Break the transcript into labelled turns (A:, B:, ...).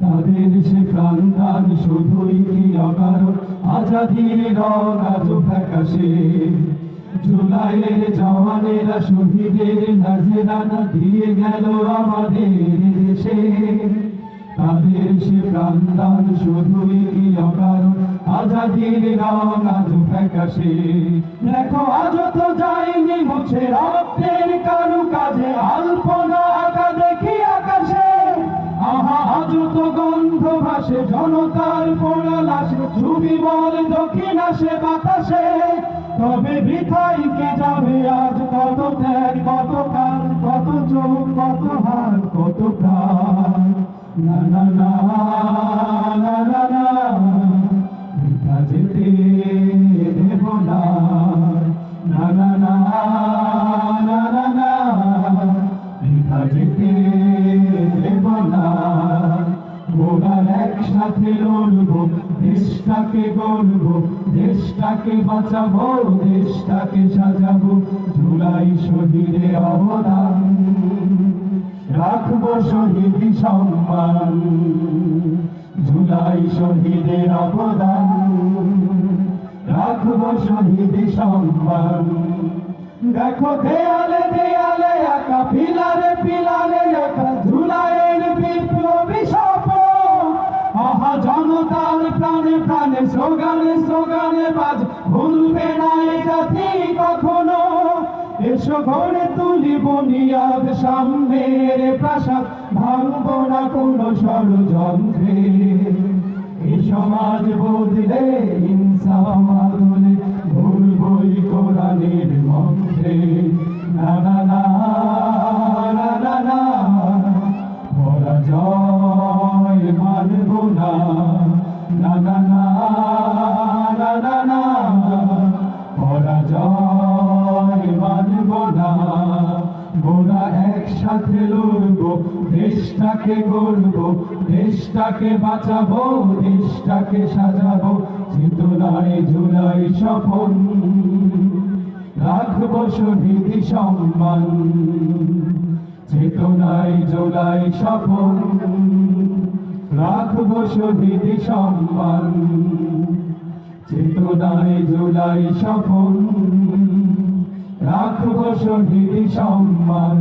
A: তাদের সে প্রাণদান শুধুই কি অকারণ আজাদির রং আজ ফ্যাকাশে জুলাইয়ের জওয়ানেরা শহীদের নাজেরানা দিয়ে গেল আমাদের দেশে তাদের সে প্রাণদান শুধুই কি অকারণ আজাদির রং আজ ফ্যাকাশে দেখো আজ তো যায়নি মুছে রক্তের জনতার পোড়া লাশে ছবি বল, দক্ষিণ আসে বাতাসে। তবে বৃথাই কে যাবে আজ? কত ত্যাগ, কত কাল, কত চোখ, কত হার কত প্রাণ? না না না না না। একসাথে লড়বো, দেশটাকে গড়বো, দেশটাকে বাঁচাবো, দেশটাকে সাজাবো, জুলাই শহীদের অবদান। রাখব শহীদ সম্মান, জুলাই শহীদের অবদান। রাখব শহীদ সম্মান। দেখো দেয়ালে দেয়ালে প্রাণে প্রাণে স্লোগানে স্লোগানে বাজ। ভুলবে না এ জাতি কখনো। এসো ঘরে তুলি বুনিয়াদ, সামনের প্রাসাদ। ভাঙব না কোনো ষড়যন্ত্রে। এ সমাজ বদলে হিংসা মাদলে ভুলবই কোরআনের মন্ত্রে। না মোরা একসাথে লড়বো, দেশটাকে গড়বো, দেশটাকে বাঁচাবো, দেশটাকে সাজাবো চেতনায় জুলাই স্বপন। রাখব শহীদ সম্মান, চেতনায় জোলাই স্বপন। রাখব শহীদ সম্মান, চেতনায় জোলাই স্বপন। রাখব শহীদ সম্মান।